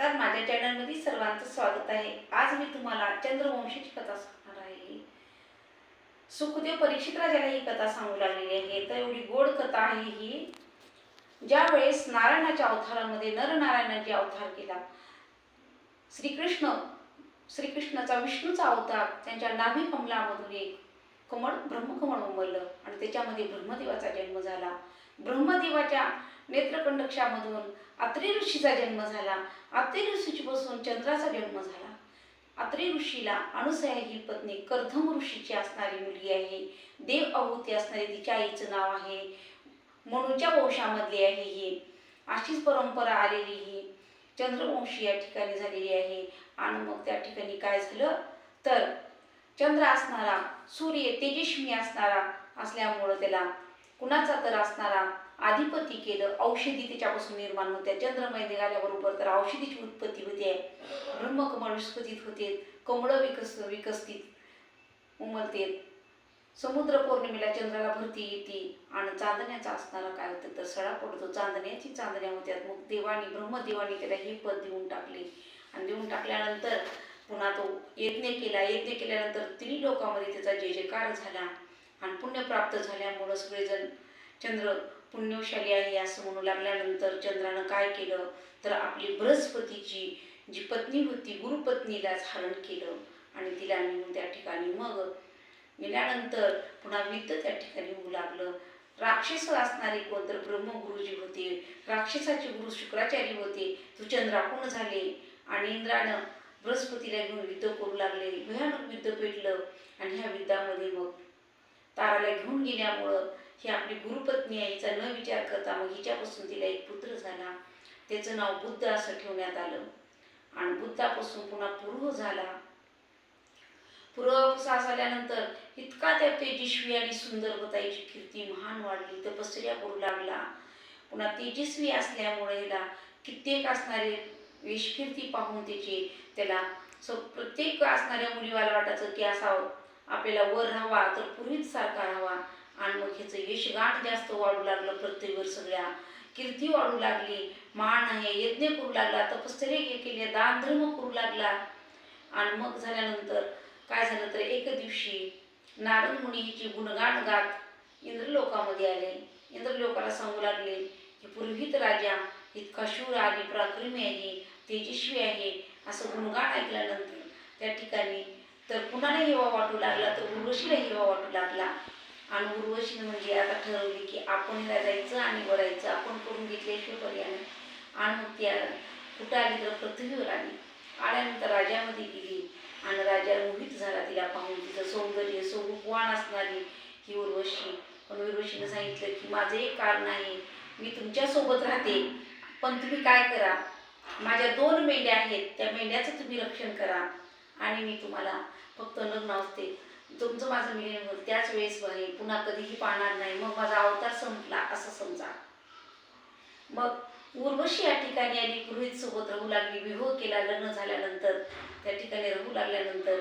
नमस्कार माझ्या चॅनलमध्ये सर्वांचं स्वागत आहे. आज मी तुम्हाला चंद्रवंशीची कथा सांगणार आहे. सुखदेव परीक्षित राजाला ही कथा सांगू लागलेली आहे. तर एवढी गोड कथा आहे ही ज्यावेळेस नारायणाच्या अवतारामध्ये नरनारायणाचे अवतार केला. श्रीकृष्ण श्रीकृष्णाचा विष्णूचा अवतार त्यांच्या नाभी कमलामधून एक कमळ ब्रह्मकमळ उमरलं आणि त्याच्यामध्ये ब्रह्मदेवाचा जन्म झाला. ब्रह्मदेवाच्या नेत्रकंडक्षामधून अत्रे ऋषीचा जन्म झाला. अत्रे ऋषीपासून चंद्राचा जन्म झाला. अत्री ऋषीला अनुसया ही पत्नी कर्धम ऋषीची असणारी मुलगी आहे. देव आहुती असणारी तिच्या आईचं नाव आहे. मनुच्या वंशामधली आहे ही. अशीच परंपरा आलेली ही. चंद्रवंशी या ठिकाणी झालेली आहे. आणि मग त्या ठिकाणी काय झालं? तर चंद्र असणारा सूर्य तेजस्वी असणारा असल्यामुळं त्याला कुणाचा तर असणारा आधिपती केलं औषधी त्याच्यापासून निर्माण होत्या चंद्रमय निघाल्याबरोबर तर औषधीची उत्पत्ती होते. ब्रह्मकमळ विस्फुटित होते कमळं विकस विकसित उमलते. समुद्र पौर्णिमेला चंद्राला भरती येते आणि चांदण्याचा असणारा काय होतं तर सडा पडतो. चांदण्याची चांदण्या होत्या. मग देवानी ब्रह्मदेवानी त्याला हे पद देऊन टाकले. आणि देऊन टाकल्यानंतर पुन्हा तो यज्ञ केला. यज्ञ केल्यानंतर तिन्ही लोकांमध्ये त्याचा जय जयकार झाला. आणि पुण्य प्राप्त झाल्यामुळं सगळेजण चंद्र पुण्यशाली आहे असं म्हणू लागल्यानंतर चंद्रानं काय केलं? तर आपली बृहस्पतीची जी पत्नी होती गुरुपत्नीलाच हरण केलं आणि तिला नेऊन त्या ठिकाणी मग नेल्यानंतर पुन्हा विद्ध त्या ठिकाणी होऊ लागलं. राक्षस असणारे कोण तर ब्रह्मगुरुजी होते राक्षसाचे गुरु शुक्राचार्य होते तो चंद्राकून झाले आणि इंद्रानं बृहस्पतीला घेऊन युद्ध करू लागले. भयानक युद्ध पेटलं आणि ह्या युद्धामध्ये मग ताराला घेऊन गेल्यामुळं ही आपली गुरुपत्नी आहे हिचा न विचार करता मग हिच्यापासून तिला एक पुत्र झाला. त्याचं नाव बुद्ध असं ठेवण्यात आलं. आणि बुद्धापासून पुन्हा पूर्व झाला. पूर्व आल्यानंतर इतका त्या तेजस्वी आणि सुंदर होता कीर्ती महान वाढली. तपस्या करू लागला. पुन्हा तेजस्वी असल्यामुळे हिला कित्येक असणारे वेशकीर्ती पाहून त्याचे त्याला स प्रत्येक असणाऱ्या मुलीवाला वाटायचं की असावं. आपल्याला वर राहावा तर पूर्वीच सारखा राहावा. आणि मग ह्याचं यशगाठ जास्त वाढू लागलं पृथ्वीवर सगळ्या. कीर्ती वाढू लागली मान आहे यज्ञ करू लागला तपश्चर्य केले दान धर्म करू लागला. आणि मग झाल्यानंतर काय झालं तर एक दिवशी नारद मुनी हिची गुणगान गात इंद्रलोकामध्ये आले. इंद्रलोकाला सांगू लागले की पूर्वीत राजा इतका शूर आहे पराक्रमी आहे तेजस्वी आहे असं गुणगान ऐकल्यानंतर त्या ठिकाणी तर कुणाला हिवा वाटू लागला तर उर्वशीला हिवा वाटू लागला. आणि उर्वशीने म्हणजे आता ठरवली की आपण हिला जायचं आणि वरायचं. आपण करून घेतल्याशिवाय पर्याय आणि मग त्या कुठं आली तर पृथ्वीवर आली. आल्यानंतर राजामध्ये गेली. आणि राजा मोहित झाला तिला पाहून. तिचं सौंदर्य स्वरूपवान असणारी ही उर्वशी. पण उर्वशीनं सांगितलं की माझं एक कारण आहे. मी तुमच्यासोबत राहते. पण तुम्ही काय करा? माझ्या दोन मेंढ्या आहेत. त्या मेंढ्याचं तुम्ही रक्षण करा. आणि मी तुम्हाला फक्त लग्न असते तुमचं माझं मिलन होईल. त्याच वेळेस आहे पुन्हा कधीही पाहणार नाही. मग माझा अवतार संपला. असं समजा. मग उर्वशी या ठिकाणी आली गृहित सोबत राहू लागली. विवाह केला लग्न झाल्यानंतर. त्या ठिकाणी राहू लागल्यानंतर.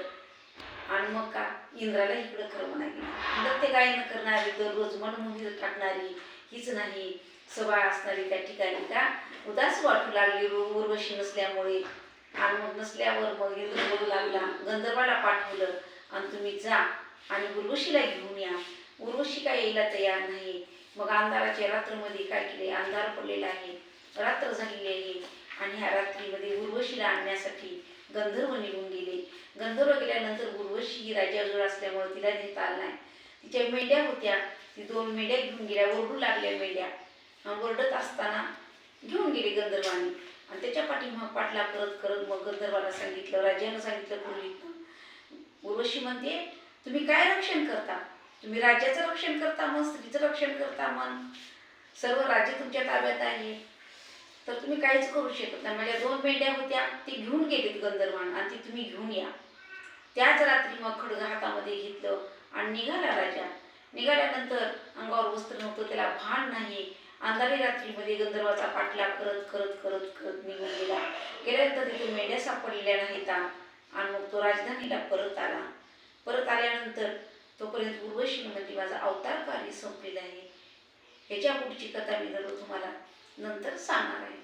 आणि मग का? इंद्राला इकडं खरं गेली प्रत्येक गायनं करणारी दररोज मनमोहित टाकणारी हीच नाही. सभा असणारी त्या ठिकाणी का? उदास वाटू लागली. उर्वशी नसल्यामुळे. आणि मग नसल्यावर मग इंद्र बोलू लागला गंधर्वाला पाठवलं आणि तुम्ही जा आणि उर्वशीला घेऊन या. उर्वशी काय यायला तयार नाही. मग अंधाराच्या रात्रमध्ये काय केले? अंधार पडलेला आहे रात्र झालेली आहे आणि ह्या रात्रीमध्ये उर्वशीला आणण्यासाठी गंधर्व निघून गेले. गंधर्व गेल्यानंतर उर्वशी ही राजाजवळ असल्यामुळे तिला देता आला नाही. तिच्या मेंढ्या होत्या. ती दोन मेंढ्या घेऊन गेल्या ओरडू लागल्या मेंढ्या. ओरडत असताना घेऊन गेले गंधर्वाने. आणि त्याच्या पाठीमाग पाठला करत करत मग गंधर्वाला सांगितलं राजानं सांगितलं पूर्वी उर्वशी म्हणते तुम्ही काय रक्षण करता? तुम्ही राज्याचं रक्षण करता मग स्त्रीचं रक्षण करता मन? सर्व राज्य तुमच्या ताब्यात आहे. तर तुम्ही काहीच करू शकत नाही. माझ्या दोन मेंढ्या होत्या ती घेऊन गेलेत गंधर्वान आणि ती तुम्ही घेऊन या. त्याच रात्री मग खडग हातामध्ये घेतलं आणि निघाला राजा. निघाल्यानंतर अंगावर वस्त्र नव्हतं त्याला भान नाही अंधारी रात्रीमध्ये गंधर्वाचा पाठलाग करत करत करत करत निघून गेला. गेल्यानंतर तिथे मेंढ्या सापडलेल्या नाहीत. आणि मग तो राजधानीला परत आला. परत आल्यानंतर तोपर्यंत उर्वशीमध्ये माझा अवतार कार्य संपलेलं आहे. ह्याच्या पुढची कथा मी दररोज तुम्हाला नंतर सांगणार आहे.